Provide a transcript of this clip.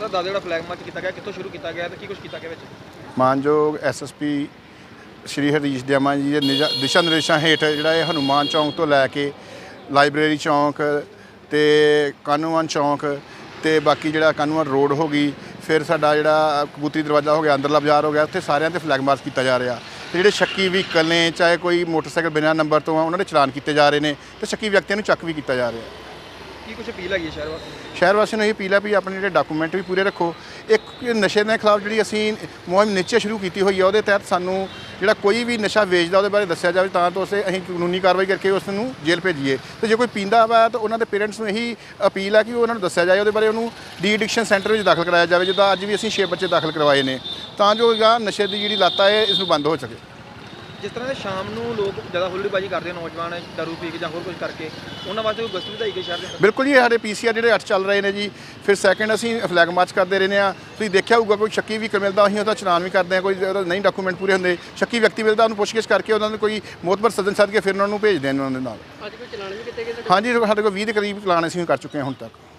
ਦੱਸ ਦਿਓ ਜਿਹੜਾ ਫਲੈਗ ਮਾਰਚ ਕੀਤਾ ਗਿਆ, ਕਿੱਥੋਂ ਸ਼ੁਰੂ ਕੀਤਾ ਗਿਆ ਤੇ ਕੀ ਕੁਝ ਕੀਤਾ ਗਿਆ ਵਿੱਚ? ਮਾਨਯੋਗ ਐਸਐਸਪੀ ਸ਼੍ਰੀ ਹਰੀਸ਼ ਦਿਆਮਾ ਜੀ ਦੇ ਨਿਜਾ- ਦਿਸ਼ਾ ਨਿਰਦੇਸ਼ਾਂ ਹੇਠ ਜਿਹੜਾ ਇਹ ਹਨੂਮਾਨ ਚੌਂਕ ਤੋਂ ਲੈ ਕੇ ਲਾਇਬ੍ਰੇਰੀ ਚੌਂਕ ਤੇ ਕਾਨੂੰਨ ਚੌਂਕ ਤੇ ਬਾਕੀ ਜਿਹੜਾ ਕਾਨੂੰਨ ਰੋਡ ਹੋ ਗਈ, ਫਿਰ ਸਾਡਾ ਜਿਹੜਾ ਕਬੂਤਰੀ ਦਰਵਾਜ਼ਾ ਹੋ ਗਿਆ, ਅੰਦਰਲਾ ਬਾਜ਼ਾਰ ਹੋ ਗਿਆ, ਉੱਥੇ ਸਾਰਿਆਂ ਤੇ ਫਲੈਗ ਮਾਰਚ ਕੀਤਾ ਜਾ ਰਿਹਾ। ਤੇ ਜਿਹੜੇ ਸ਼ੱਕੀ ਵਹੀਕਲ ਨੇ, ਚਾਹੇ ਕੋਈ ਮੋਟਰਸਾਈਕਲ ਬਿਨਾਂ ਨੰਬਰ ਤੋਂ ਆ, ਉਹਨਾਂ ਦੇ ਚਲਾਨ ਕੀਤੇ ਜਾ ਰਹੇ ਨੇ ਤੇ ਸ਼ੱਕੀ ਵਿਅਕਤੀਆਂ ਨੂੰ ਚੱਕ ਵੀ ਕੀਤਾ ਜਾ ਰਿਹਾ। ਕੀ ਕੁਝ ਅਪੀਲ ਹੈਗੀ ਹੈ ਸ਼ਹਿਰ ਵਾਸੀਆਂ ਨੂੰ? ਸ਼ਹਿਰ ਵਾਸੀਆਂ ਨੂੰ ਇਹ ਅਪੀਲ ਹੈ ਵੀ ਆਪਣੇ ਜਿਹੜੇ ਡਾਕੂਮੈਂਟ ਵੀ ਪੂਰੇ ਰੱਖੋ। ਇੱਕ ਨਸ਼ੇ ਦੇ ਖਿਲਾਫ ਜਿਹੜੀ ਅਸੀਂ ਮੁਹਿੰਮ ਨਿਸ਼ਚੈ ਸ਼ੁਰੂ ਕੀਤੀ ਹੋਈ ਹੈ, ਉਹਦੇ ਤਹਿਤ ਸਾਨੂੰ ਜਿਹੜਾ ਕੋਈ ਵੀ ਨਸ਼ਾ ਵੇਚਦਾ, ਉਹਦੇ ਬਾਰੇ ਦੱਸਿਆ ਜਾਵੇ, ਤਾਂ ਤੋਂ ਉਸੇ ਅਸੀਂ ਕਾਨੂੰਨੀ ਕਾਰਵਾਈ ਕਰਕੇ ਉਸ ਨੂੰ ਜੇਲ੍ਹ ਭੇਜੀਏ। ਤੇ ਜੇ ਕੋਈ ਪੀਂਦਾ ਵਾ, ਤਾਂ ਉਹਨਾਂ ਦੇ ਪੇਰੈਂਟਸ ਨੂੰ ਇਹੀ ਅਪੀਲ ਹੈ ਕਿ ਉਹਨਾਂ ਨੂੰ ਦੱਸਿਆ ਜਾਏ, ਉਹਦੇ ਬਾਰੇ ਉਹਨੂੰ ਡੀ ਐਡਿਕਸ਼ਨ ਸੈਂਟਰ ਵਿੱਚ ਦਾਖਲ ਕਰਾਇਆ ਜਾਵੇ, ਜਿੱਦਾਂ ਅੱਜ ਵੀ ਅਸੀਂ 6 ਬੱਚੇ ਦਾਖਲ ਕਰਵਾਏ ਨੇ। ਤਾਂ ਜੋ ਜਾਂ ਨਸ਼ੇ ਦੀ ਜਿਹੜੀ ਲੱਤ ਹੈ ਇਸ ਨੂੰ ਬੰਦ ਹੋ ਸਕੇ। ਜਿਸ ਤਰ੍ਹਾਂ ਦੇ ਸ਼ਾਮ ਨੂੰ ਲੋਕ ਜ਼ਿਆਦਾ ਹੁੱਲੜਬਾਜੀ ਕਰਦੇ ਨੌਜਵਾਨ ਦਾਰੂ ਪੀ ਕੇ ਜਾਂ ਹੋਰ ਕੁਝ ਕਰਕੇ ਉਹਨਾਂ ਵਾਸਤੇ ਕੋਈ ਗਸਤ ਵਧਾਈ ਗਈ ਸ਼ਹਿਰ ਦੇ ਬਿਲਕੁਲ ਜੀ ਇਹ ਸਾਡੇ ਪੀਸੀਆਰ ਜਿਹੜੇ 8 ਚੱਲ ਰਹੇ ਨੇ ਜੀ ਫਿਰ ਸੈਕਿੰਡ ਅਸੀਂ ਫਲੈਗ ਮਾਰਚ ਕਰਦੇ ਰਹਿੰਦੇ ਆ ਤੁਸੀਂ ਦੇਖਿਆ ਹੋਊਗਾ ਕੋਈ ਸ਼ੱਕੀ ਵੀ ਮਿਲਦਾ ਅਸੀਂ ਉਹਦਾ ਚਲਾਨ ਵੀ ਕਰਦੇ ਆ ਕੋਈ ਉਹਦਾ ਨਹੀਂ ਡਾਕੂਮੈਂਟ ਪੂਰੇ ਹੁੰਦੇ। ਸ਼ੱਕੀ ਵਿਅਕਤੀ ਮਿਲਦਾ ਉਹਨੂੰ ਪੁੱਛਗਿੱਛ ਕਰਕੇ ਉਹਨਾਂ ਨੂੰ ਕੋਈ ਮੋਤਬਰ ਸੱਜਣ ਸੱਦ ਕੇ ਫਿਰ ਉਹਨਾਂ ਨੂੰ ਭੇਜਦੇ ਆ ਉਹਨਾਂ ਦੇ ਨਾਲ। ਅੱਜ ਕੋਈ ਚਲਾਨ ਵੀ ਕੀਤੇ ਗਏ ਹਾਂਜੀ ਸਾਡੇ ਕੋਲ 20 ਦੇ ਕਰੀਬ ਚਲਾਨ ਅਸੀਂ ਕਰ ਚੁੱਕੇ ਹਾਂ ਹੁਣ ਤੱਕ।